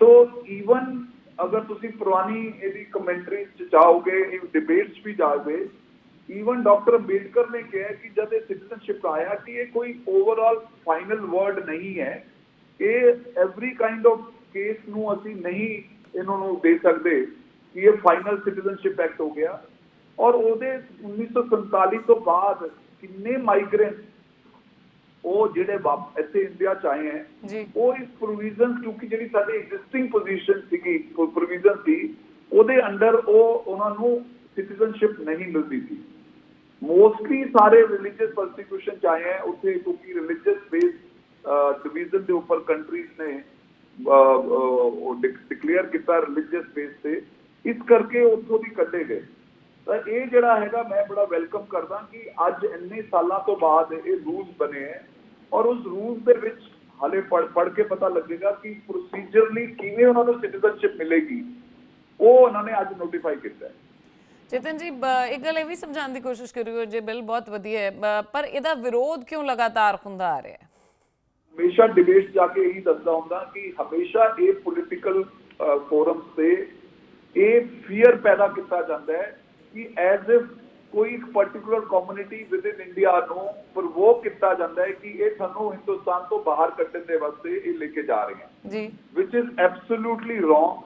ਤੋ ਈਵਨ ਅਗਰ ਤੁਸੀਂ ਪੁਰਾਣੀ ਇਹਦੀ ਕਮੈਂਟਰੀ ਚ ਜਾਓਗੇ ਇਹ ਡਿਬੇਟਸ ਵੀ ਜਾਓਗੇ ਈਵਨ ਡਾਕਟਰ ਅੰਬੇਡਕਰ ਨੇ ਕਿਹਾ ਕਿ ਜਦ ਇਹ ਸਿਟੀਜ਼ਨਸ਼ਿਪ ਆਇਆ ਕਿ ਇਹ ਕੋਈ ਓਵਰਆਲ ਫਾਈਨਲ ਵਰਡ ਨਹੀਂ ਹੈ ਇਹ ਐਵਰੀ ਕਾਈਂਡ ਆਫ ਕੇਸ ਨੂੰ ਅਸੀਂ ਨਹੀਂ ਇਹਨਾਂ ਨੂੰ ਦੇ ਸਕਦੇ ਕਿ ਇਹ ਫਾਈਨਲ ਸਿਟੀਜ਼ਨਸ਼ਿਪ ਐਕਟ ਹੋ ਗਿਆ। ਔਰ ਉਹਦੇ 1947 ਤੋਂ ਬਾਅਦ ਕਿੰਨੇ ਮਾਈਗ੍ਰੈਂਟ ਉਹ ਜਿਹੜੇ ਇੱਥੇ ਇੰਡੀਆ ਚ ਆਏ ਹੈ ਉਹ ਇਸ ਪ੍ਰੋਵੀਜ਼ਨ ਕਿਉਂਕਿ ਜਿਹੜੀ ਸਾਡੀ ਐਗਜ਼ਿਸਟਿੰਗ ਪੋਜੀਸ਼ਨ ਸੀਗੀ ਪ੍ਰੋਵੀਜ਼ਨ ਸੀ ਉਹਦੇ ਅੰਡਰ ਉਹ ਉਹਨਾਂ ਨੂੰ ਸਿਟੀਜ਼ਨਸ਼ਿਪ ਨਹੀਂ ਮਿਲਦੀ ਸੀ। ਮੋਸਟਲੀ ਸਾਰੇ ਰਿਲੀਜੀਅਸ ਪਰਸੀਕਿਊਸ਼ਨ ਚ ਆਏ ਹੈ ਉੱਥੇ ਕਿਉਂਕਿ ਰਿਲੀਜੀਅਸ ਬੇਸ ਡਿਵੀਜ਼ਨ ਦੇ ਉੱਪਰ ਕੰਟਰੀਜ਼ ਨੇ ਡਿਕਲੇਅਰ ਕੀਤਾ ਰਿਲੀਜੀਅਸ ਬੇਸ ਤੇ। ਇਸ ਕਰਕੇ ਉੱਥੋਂ ਦੀ ਕੱਢੇ ਗਏ। ਤਾਂ ਇਹ ਜਿਹੜਾ ਹੈਗਾ ਮੈਂ ਬੜਾ ਵੈਲਕਮ ਕਰਦਾ ਕਿ ਅੱਜ ਇੰਨੇ ਸਾਲਾਂ ਤੋਂ ਬਾਅਦ ਇਹ ਰੂਲਸ ਬਣੇ ਹੈ ਔਰ ਉਸ ਰੂਲਸ ਦੇ ਵਿੱਚ ਹਾਲੇ ਪੜ ਪੜ ਕੇ ਪਤਾ ਲੱਗੇਗਾ ਕਿ ਪ੍ਰੋਸੀਜਰਲੀ ਕਿਵੇਂ ਉਹਨਾਂ ਨੂੰ ਸਿਟੀਜ਼ਨਸ਼ਿਪ ਮਿਲੇਗੀ ਉਹ ਉਹਨਾਂ ਨੇ ਅੱਜ ਨੋਟੀਫਾਈ ਕੀਤਾ ਹੈ। ਚੇਤਨ ਜੀ ਇੱਕ ਗੱਲ ਇਹ ਵੀ ਸਮਝਾਉਣ ਦੀ ਕੋਸ਼ਿਸ਼ ਕਰਿਓ ਜੇ ਬਿੱਲ ਬਹੁਤ ਵਧੀਆ ਹੈ ਪਰ ਇਹਦਾ ਵਿਰੋਧ ਕਿਉਂ ਲਗਾਤਾਰ ਹੁੰਦਾ ਆ ਰਿਹਾ ਹੈ? ਹਮੇਸ਼ਾ ਡਿਬੇਟ ਜਾ ਕੇ ਇਹੀ ਦੱਸਦਾ ਹੁੰਦਾ ਕਿ ਹਮੇਸ਼ਾ ਇਹ ਪੋਲਿਟੀਕਲ ਫੋਰਮਸ ਤੇ ਇਹ ਫੀਅਰ ਪੈਦਾ ਕੀਤਾ ਜਾਂਦਾ ਹੈ ਕਿ ਐਜ਼ ਇਫ ਕੋਈ ਇੱਕ particular community within India ਨੂੰ ਪ੍ਰਵੋਕ ਕੀਤਾ ਜਾਂਦਾ ਹੈ ਕਿ ਇਹ ਤੁਹਾਨੂੰ ਹਿੰਦੁਸਤਾਨ ਤੋਂ ਬਾਹਰ ਕੱਢਣ ਦੇ ਵਾਸਤੇ ਇਹ ਲੈ ਕੇ ਜਾ ਰਹੇ ਹਨ ਜੀ। Which is absolutely wrong.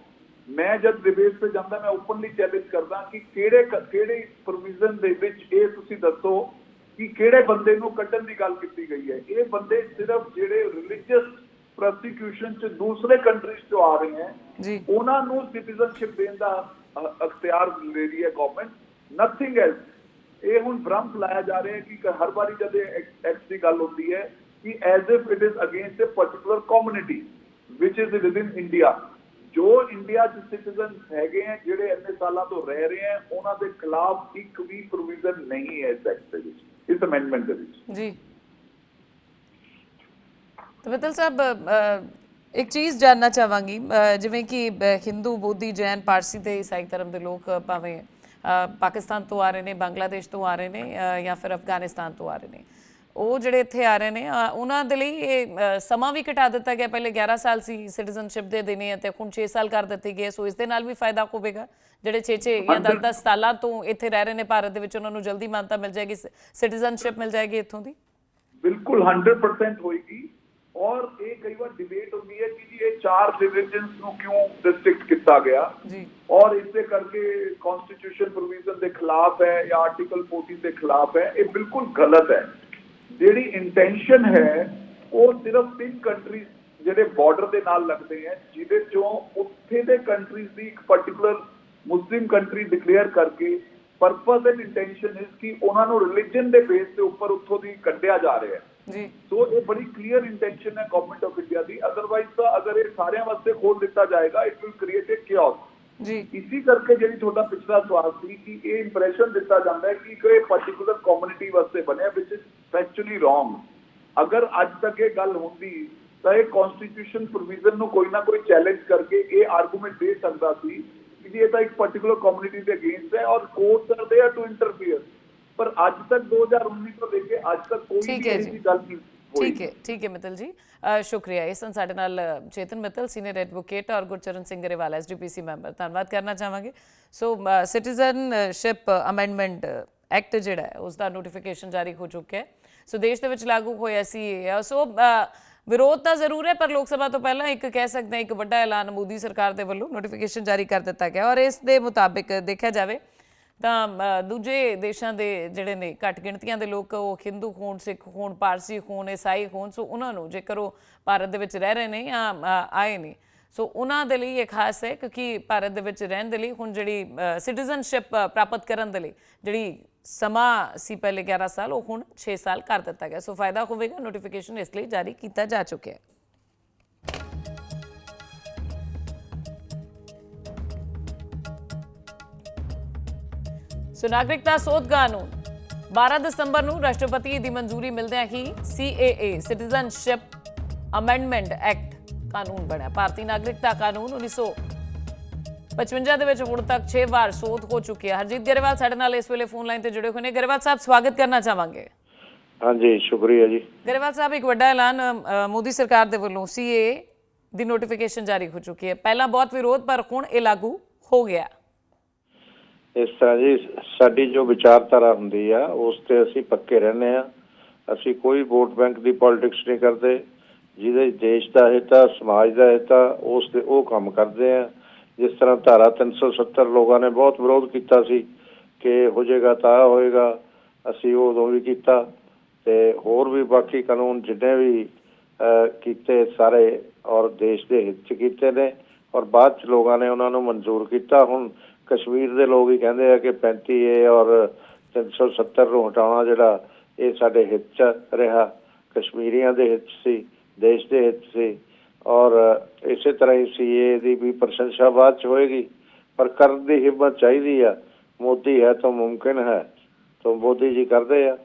ਮੈਂ ਜਦ ਡਿਬੇਟ ਤੇ ਜਾਂਦਾ ਮੈਂ ਓਪਨਲੀ ਚੈਲੰਜ ਕਰਦਾ ਕਿ ਕਿਹੜੇ ਕਿਹੜੇ ਪ੍ਰੋਵੀਜ਼ਨ ਦੇ ਵਿੱਚ ਇਹ ਤੁਸੀਂ ਦੱਸੋ ਕਿ ਕਿਹੜੇ ਬੰਦੇ ਨੂੰ ਕੱਢਣ ਦੀ ਗੱਲ ਕੀਤੀ ਗਈ ਹੈ। ਇਹ ਬੰਦੇ ਸਿਰਫ ਜਿਹੜੇ ਰਿਲੀਜੀਅਸ ਪ੍ਰੋਸੀਕਿਊਸ਼ਨ ਚ ਦੂਸਰੇ ਕੰਟਰੀਜ਼ ਤੋਂ ਆ ਰਹੇ ਹੈ। ਜੀ। ਉਹਨਾਂ ਨੂੰ ਸਿਟੀਜ਼ਨਸ਼ਿਪ ਦੇਣ ਦਾ ਅਖਤਿਆਰ ਲੈ ਰਹੀ ਹੈ ਗਵਰਨਮੈਂਟ ਨਥਿੰਗ ਐਲਸ ਇਹ ਹੁਣ ਭ੍ਰਮ ਫੈਲਾਇਆ ਜਾ ਰਿਹਾ ਹੈ ਕਿ ਹਰ ਵਾਰੀ ਜਦ ਐਕਟ ਦੀ ਗੱਲ ਹੁੰਦੀ ਹੈ ਕਿ as if it is against a particular community which is within India ਜੋ ਇੰਡੀਆ ਦੇ ਸਿਟੀਜ਼ਨ ਹੈਗੇ ਆ ਜਿਹੜੇ ਇੰਨੇ ਸਾਲਾਂ ਤੋਂ ਰਹਿ ਰਹੇ ਆ ਉਹਨਾਂ ਦੇ ਖਿਲਾਫ ਇੱਕ ਵੀ ਪ੍ਰੋਵੀਜ਼ਨ ਨਹੀਂ ਹੈ ਇਸ ਐਕਟ ਦੇ ਵਿੱਚ, ਇਸ ਅਮੈਂਡਮੈਂਟ ਦੇ ਵਿੱਚ। ਜੀ। ਤਾਂ ਸਾਹਿਬ ਇੱਕ ਚੀਜ਼ ਜਾਨਣਾ ਚਾਹਾਂਗੀ ਜਿਵੇਂ ਕਿ ਹਿੰਦੂ, ਬੋਧੀ, ਜੈਨ, ਪਾਰਸੀ ਤੇ ਈਸਾਈ ਧਰਮ ਦੇ ਲੋਕ ਭਾਵੇਂ ਪਾਕਿਸਤਾਨ ਤੋਂ ਆ ਰਹੇ ਨੇ, ਬੰਗਲਾਦੇਸ਼ ਤੋਂ ਆ ਰਹੇ ਨੇ ਜਾਂ ਫਿਰ ਅਫਗਾਨਿਸਤਾਨ ਤੋਂ ਆ ਰਹੇ ਨੇ। ਉਹ ਜਿਹੜੇ ਇੱਥੇ ਆ ਰਹੇ ਨੇ ਉਹਨਾਂ ਦੇ ਲਈ ਇਹ ਸਮਾਂ ਵੀ ਘਟਾ ਦਿੱਤਾ ਗਿਆ। ਪਹਿਲੇ 11 ਸਾਲ ਸੀ ਸਿਟੀਜ਼ਨਸ਼ਿਪ ਦੇ ਦੇਣੇ ਤੇ ਹੁਣ 6 ਸਾਲ ਕਰ ਦਿੱਤੀ ਗਏ ਸੋ ਇਸ ਦੇ ਨਾਲ ਵੀ ਫਾਇਦਾ ਹੋਵੇਗਾ। ਜਿਹੜੇ 6-6 ਜਾਂ 10-10 ਸਾਲਾਂ ਤੋਂ ਇੱਥੇ ਰਹਿ ਰਹੇ ਨੇ ਭਾਰਤ ਦੇ ਵਿੱਚ, ਉਹਨਾਂ ਨੂੰ ਜਲਦੀ ਮਾਨਤਾ ਮਿਲ ਜਾਏਗੀ ਸਿਟੀਜ਼ਨਸ਼ਿਪ ਮਿਲ ਜਾਏਗੀ ਇੱਥੋਂ ਦੀ। ਬਿਲਕੁਲ 100% ਹੋਏਗੀ। ਔਰ ਇਹ ਕਈ ਵਾਰ ਡਿਬੇਟ ਹੁੰਦੀ ਹੈ ਕਿ ਜੀ ਇਹ ਚਾਰ ਰਿਲੀਜਨਸ ਨੂੰ ਕਿਉਂ ਰਿਸਟ੍ਰਿਕਟ ਕੀਤਾ ਗਿਆ? ਜੀ। ਔਰ ਇਸੇ ਕਰਕੇ ਕਨਸਟੀਟਿਊਸ਼ਨ ਪ੍ਰੋਵੀਜ਼ਨ ਦੇ ਖਿਲਾਫ ਹੈ ਜਾਂ ਆਰਟੀਕਲ 14 ਦੇ ਖਿਲਾਫ ਹੈ ਇਹ ਬਿਲਕੁਲ ਗਲਤ ਹੈ। ਜਿਹੜੀ ਇੰਟੈਂਸ਼ਨ ਹੈ ਉਹ ਸਿਰਫ ਤਿੰਨ ਕੰਟਰੀਜ਼ ਜਿਹੜੇ ਬਾਰਡਰ ਦੇ ਨਾਲ ਲੱਗਦੇ ਹੈ ਜਿਹਦੇ ਚੋਂ ਉੱਥੇ ਦੇ ਕੰਟਰੀਜ਼ ਦੀ ਇੱਕ ਪਾਰਟਿਕੂਲਰ ਮੁਸਲਿਮ ਕੰਟਰੀ ਡਿਕਲੇਅਰ ਕਰਕੇ ਪਰਪਸ ਐਂਡ ਇੰਟੈਂਸ਼ਨ ਇਸ ਕਿ ਉਹਨਾਂ ਨੂੰ ਰਿਲੀਜਨ ਦੇ ਬੇਸ ਦੇ ਉੱਪਰ ਉੱਥੋਂ ਦੀ ਕੱਢਿਆ ਜਾ ਰਿਹਾ ਹੈ। ਜੀ। ਸੋ ਇਹ ਬੜੀ ਕਲੀਅਰ ਇੰਟੈਂਸ਼ਨ ਹੈ ਗਵਰਨਮੈਂਟ ਆਫ ਇੰਡੀਆ ਦੀ। ਅਦਰਵਾਈਜ਼ ਤਾਂ ਅਗਰ ਇਹ ਸਾਰਿਆਂ ਵਾਸਤੇ ਖੋਲ ਦਿੱਤਾ ਜਾਏਗਾ it will create a chaos ਜੀ। ਇਸੇ ਕਰਕੇ ਜਿਹੜੀ ਤੁਹਾਡਾ ਪਿਛਲਾ ਸਵਾਲ ਸੀ ਕਿ ਇਹ ਇੰਪ੍ਰੈਸ਼ਨ ਦਿੱਤਾ ਜਾਂਦਾ ਹੈ ਕਿ ਕੋਈ ਪਾਰਟਿਕੂਲਰ ਕਮਿਊਨਿਟੀ ਵਾਸਤੇ ਬਣਿਆ ਵਿਚ ਇਜ਼ ਫੈਕਚੁਅਲੀ ਰੋਂਗ ਅਗਰ ਅੱਜ ਤੱਕ ਇਹ ਗੱਲ ਹੁੰਦੀ ਤਾਂ ਇਹ ਕਨਸਟੀਟਿਊਸ਼ਨ ਪ੍ਰੋਵੀਜ਼ਨ ਨੂੰ ਕੋਈ ਨਾ ਕੋਈ ਚੈਲੰਜ ਕਰਕੇ ਇਹ ਆਰਗੂਮੈਂਟ ਦੇ ਸਕਦਾ ਸੀ ਕਿ ਇਹ ਤਾਂ ਇੱਕ ਪਾਰਟਿਕੂਲਰ ਕਮਿਊਨਿਟੀ ਦੇ ਅਗੇਂਸਟ ਹੈ ਔਰ ਕੋਰਟ ਦੇ ਆ ਟੂ ਇੰਟਰਫੀਅਰ ਪਰ ਅੱਜ ਤੱਕ 2019 ਤੋਂ ਲੈ ਕੇ ਅੱਜ ਤੱਕ ਕੋਈ ਠੀਕ ਵੀ ਹੈ ਇਹੋ ਜੀ। ਜਿਹੀ ਗੱਲ ਨਹੀਂ ਹੋਈ ਠੀਕ ਹੈ ਠੀਕ ਹੈ ਮਿੱਤਲ ਜੀ ਅ, ਸ਼ੁਕਰੀਆ ਇਸ ਸਨ ਸਾਡੇ ਨਾਲ ਅ, ਚੇਤਨ ਮਿੱਤਲ ਸੀਨੀਅਰ ਐਡਵੋਕੇਟ ਔਰ ਗੁਰਚਰਨ ਸਿੰਘ ਗਰੇਵਾਲ ਐਸਡੀਪੀਸੀ ਮੈਂਬਰ ਧੰਨਵਾਦ ਕਰਨਾ ਚਾਹਾਂਗੇ ਸੋ ਸਿਟੀਜ਼ਨਸ਼ਿਪ ਅਮੈਂਡਮੈਂਟ ਐਕਟ ਜਿਹੜਾ ਹੈ ਉਸ ਦਾ ਨੋਟੀਫਿਕੇਸ਼ਨ ਜਾਰੀ ਹੋ ਚੁੱਕਿਆ ਹੈ ਸੋ ਦੇਸ਼ ਦੇ ਵਿੱਚ ਲਾਗੂ ਹੋਇਆ ਸੀ ਇਹ ਸੋ ਅ, ਵਿਰੋਧ ਤਾਂ ਜ਼ਰੂਰ ਹੈ ਪਰ ਲੋਕ ਸਭਾ ਤੋਂ ਪਹਿਲਾਂ ਇੱਕ ਕਹਿ ਸਕਦੇ ਹਾਂ ਇੱਕ ਵੱਡਾ ਐਲਾਨ ਮੋਦੀ ਸਰਕਾਰ ਦੇ ਵੱਲੋਂ ਨੋਟੀਫਿਕੇਸ਼ਨ ਜਾਰੀ ਕਰ ਦਿੱਤਾ ਗਿਆ ਔਰ ਇਸ ਦੇ ਮੁਤਾਬਿਕ ਦੇਖਿਆ ਜਾਵੇ ਤਾਂ ਦੂਜੇ ਦੇਸ਼ਾਂ ਦੇ ਜਿਹੜੇ ਨੇ ਘੱਟ ਗਿਣਤੀਆਂ ਦੇ ਲੋਕ, ਉਹ ਹਿੰਦੂ ਹੋਣ ਸਿੱਖ ਹੋਣ ਪਾਰਸੀ ਹੋਣ ਈਸਾਈ ਹੋਣ, ਸੋ ਉਹਨਾਂ ਨੂੰ ਜੇਕਰ ਉਹ ਭਾਰਤ ਦੇ ਵਿੱਚ ਰਹਿ ਰਹੇ ਨੇ ਜਾਂ ਆਏ ਨੇ, ਸੋ ਉਹਨਾਂ ਦੇ ਲਈ ਇਹ ਖਾਸ ਹੈ ਕਿਉਂਕਿ ਭਾਰਤ ਦੇ ਵਿੱਚ ਰਹਿਣ ਦੇ ਲਈ ਹੁਣ ਜਿਹੜੀ ਸਿਟੀਜ਼ਨਸ਼ਿਪ ਪ੍ਰਾਪਤ ਕਰਨ ਦੇ ਲਈ ਜਿਹੜੀ ਸਮਾਂ ਸੀ ਪਹਿਲੇ 11 ਸਾਲ, ਉਹ ਹੁਣ 6 ਸਾਲ ਕਰ ਦਿੱਤਾ ਗਿਆ। ਸੋ ਫਾਇਦਾ ਹੋਵੇਗਾ ਨੋਟੀਫਿਕੇਸ਼ਨ ਇਸ ਲਈ ਜਾਰੀ ਕੀਤਾ ਜਾ ਚੁੱਕਿਆ ਹੈ। ਸੋ ਨਾਗਰਿਕਤਾ ਸੋਧ ਕਾਨੂੰਨ। 12 ਦਸੰਬਰ ਨੂੰ ਰਾਸ਼ਟਰਪਤੀ ਦੀ ਮਨਜ਼ੂਰੀ ਮਿਲਦਿਆਂ ਹੀ CAA ਸਿਟੀਜ਼ਨਸ਼ਿਪ ਅਮੈਂਡਮੈਂਟ ਐਕਟ ਕਾਨੂੰਨ ਬਣਿਆ। ਭਾਰਤੀ ਨਾਗਰਿਕਤਾ ਕਾਨੂੰਨ 1955 ਦੇ ਵਿੱਚ ਹੁਣ ਤੱਕ 6 ਵਾਰ ਸੋਧ ਹੋ ਚੁੱਕੀ ਹੈ ਹਰਜੀਤ ਗਰੇਵਾਲ ਸਾਡੇ ਨਾਲ ਇਸ ਵੇਲੇ ਫੋਨ ਲਾਈਨ ਤੇ ਜੁੜੇ ਹੋਏ ਨੇ। ਗਰੇਵਾਲ ਸਾਹਿਬ ਸਵਾਗਤ ਕਰਨਾ ਚਾਹਾਂਗੇ। ਹਾਂਜੀ ਸ਼ੁਕਰੀਆ ਜੀ। ਗਰੇਵਾਲ ਸਾਹਿਬ ਇੱਕ ਵੱਡਾ ਐਲਾਨ ਮੋਦੀ ਸਰਕਾਰ ਦੇ ਵੱਲੋਂ CAA ਦੀ ਨੋਟੀਫਿਕੇਸ਼ਨ ਜਾਰੀ ਹੋ ਚੁੱਕੀ ਹੈ। ਪਹਿਲਾਂ ਬਹੁਤ ਵਿਰੋਧ ਪਰ ਹੁਣ ਇਹ ਲਾਗੂ ਹੋ ਗਿਆ। ਇਸ ਤਰ੍ਹਾਂ ਜੀ, ਸਾਡੀ ਜੋ ਵਿਚਾਰਧਾਰਾ ਹੁੰਦੀ ਆ, ਉਸ ਤੇ ਅਸੀਂ ਪੱਕੇ ਰਹਿੰਦੇ ਆ। ਅਸੀਂ ਕੋਈ ਵੋਟ ਬੈਂਕ ਦੀ ਪੋਲਿਟਿਕਸ ਨਹੀਂ ਕਰਦੇ। ਜਿਹਦੇ ਦੇਸ਼ ਦਾ ਹਿੱਤ ਆ, ਸਮਾਜ ਦਾ ਹਿੱਤ ਆ, ਉਸ ਤੇ ਉਹ ਕੰਮ ਕਰਦੇ ਆ। ਜਿਸ ਤਰ੍ਹਾਂ ਧਾਰਾ 370 ਲੋਕਾਂ ਨੇ ਬਹੁਤ ਵਿਰੋਧ ਕੀਤਾ ਸੀ ਕਿ ਹੋ ਜਾਏਗਾ ਤਾਂ ਆਹ ਹੋਏਗਾ, ਅਸੀਂ ਉਦੋਂ ਵੀ ਕੀਤਾ। ਤੇ ਹੋਰ ਵੀ ਬਾਕੀ ਕਾਨੂੰਨ ਜਿੰਨੇ ਵੀ ਕੀਤੇ ਸਾਰੇ ਔਰ ਦੇਸ਼ ਦੇ ਹਿੱਤ ਚ ਕੀਤੇ ਨੇ, ਔਰ ਬਾਅਦ ਚ ਲੋਕਾਂ ਨੇ ਉਹਨਾਂ ਨੂੰ ਮਨਜ਼ੂਰ ਕੀਤਾ। ਹੁਣ ਕਸ਼ਮੀਰ ਦੇ ਲੋਕ ਹੀ ਕਹਿੰਦੇ ਆ ਕਿ 35 ਏ ਔਰ 370 ਨੂੰ ਹਟਾਉਣਾ ਜਿਹੜਾ ਇਹ ਸਾਡੇ ਹਿੱਤ ਚ ਰਿਹਾ। ਕਸ਼ਮੀਰੀਆਂ ਦੇ ਹਿੱਤ ਸੀ, ਦੇਸ਼ ਦੇ ਹਿੱਤ ਸੀ ਔਰ ਇਸੇ ਤਰ੍ਹਾਂ ਹੀ ਸੀਏ ਦੀ ਵੀ ਪ੍ਰਸ਼ੰਸਾ ਬਾਅਦ ਚ ਹੋਏਗੀ। ਪਰ ਕਰਨ ਦੀ ਹਿੰਮਤ ਚਾਹੀਦੀ ਆ। ਮੋਦੀ ਹੈ ਤਾਂ ਮੁਮਕਿਨ ਹੈ, ਤਾਂ ਮੋਦੀ ਜੀ ਕਰਦੇ ਆ।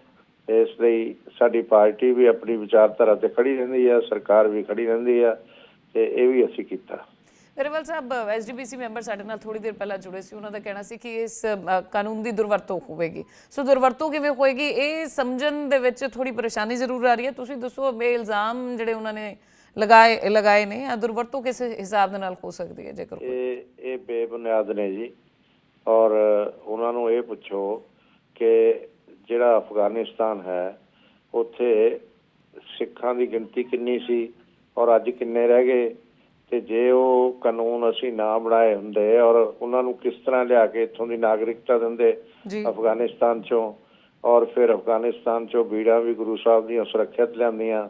ਇਸ ਲਈ ਸਾਡੀ ਪਾਰਟੀ ਵੀ ਆਪਣੀ ਵਿਚਾਰਧਾਰਾ ਤੇ ਖੜੀ ਰਹਿੰਦੀ ਆ, ਸਰਕਾਰ ਵੀ ਖੜੀ ਰਹਿੰਦੀ ਆ ਤੇ ਇਹ ਵੀ ਅਸੀਂ ਕੀਤਾ। ਗਰੇਵਾਲ ਸਾਹਿਬ ਐਸਡੀਪੀਸੀ ਮੈਂਬਰ ਸਾਡੇ ਨਾਲ ਥੋੜੀ ਦੇਰ ਪਹਿਲਾਂ ਜੁੜੇ ਸੀ। ਉਹਨਾਂ ਦਾ ਕਹਿਣਾ ਸੀ ਕਿ ਇਸ ਕਾਨੂੰਨ ਦੀ ਦੁਰਵਰਤੋਂ ਹੋਵੇਗੀ। ਸੋ ਦੁਰਵਰਤੋਂ ਕਿਵੇਂ ਹੋਏਗੀ, ਇਹ ਸਮਝਣ ਦੇ ਵਿੱਚ ਥੋੜੀ ਪਰੇਸ਼ਾਨੀ ਜ਼ਰੂਰ ਆ ਰਹੀ ਹੈ। ਤੁਸੀਂ ਦੱਸੋ, ਇਹ ਇਲਜ਼ਾਮ ਜਿਹੜੇ ਉਹਨਾਂ ਨੇ ਲਗਾਏ ਲਗਾਏ ਨੇ ਆ ਦੁਰਵਰਤੋਂ ਕਿਸ ਹਿਸਾਬ ਦੇ ਨਾਲ ਹੋ ਸਕਦੀ ਹੈ, ਜੇਕਰ ਇਹ ਇਹ ਬੇਬੁਨਿਆਦ ਨੇ ਜੀ। ਔਰ ਉਹਨਾਂ ਨੂੰ ਇਹ ਪੁੱਛੋ ਕਿ ਜਿਹੜਾ ਅਫਗਾਨਿਸਤਾਨ ਹੈ, ਉੱਥੇ ਸਿੱਖਾਂ ਦੀ ਗਿਣਤੀ ਕਿੰਨੀ ਸੀ ਔਰ ਅੱਜ ਕਿੰਨੇ ਰਹਿ ਗਏ? ਤੇ ਜੇ ਉਹ ਕਾਨੂੰਨ ਅਸੀਂ ਨਾ ਬਣਾਏ ਹੁੰਦੇ ਔਰ ਉਹਨਾਂ ਨੂੰ ਕਿਸ ਤਰ੍ਹਾਂ ਲਿਆ ਕੇ ਇੱਥੋਂ ਦੀ ਨਾਗਰਿਕਤਾ ਦਿੰਦੇ ਅਫਗਾਨਿਸਤਾਨ ਚੋਂ ਔਰ ਫਿਰ ਅਫਗਾਨਿਸਤਾਨ ਚੋਂ ਬੀੜਾਂ ਵੀ ਗੁਰੂ ਸਾਹਿਬ ਦੀਆਂ ਸੁਰੱਖਿਅਤ ਲਿਆਂਦੀਆਂ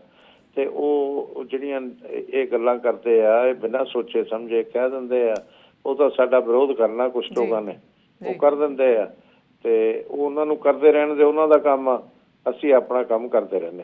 ਤੇ ਉਹ ਜਿਹੜੀਆਂ ਇਹ ਗੱਲਾਂ ਕਰਦੇ ਆ ਇਹ ਬਿਨਾਂ ਸੋਚੇ ਸਮਝੇ ਕਹਿ ਦਿੰਦੇ ਆ ਉਹ ਤਾਂ ਸਾਡਾ ਵਿਰੋਧ ਕਰਨਾ ਕੁਛ ਲੋਕਾਂ ਨੇ। ਉਹ ਕਰ ਦਿੰਦੇ ਆ ਤੇ ਉਹ ਉਹਨਾਂ ਨੂੰ ਕਰਦੇ ਰਹਿਣ ਦੇ ਉਹਨਾਂ ਦਾ ਕੰਮ ਆ, ਅਸੀਂ ਆਪਣਾ ਕੰਮ ਕਰਦੇ ਰਹਿੰਦੇ।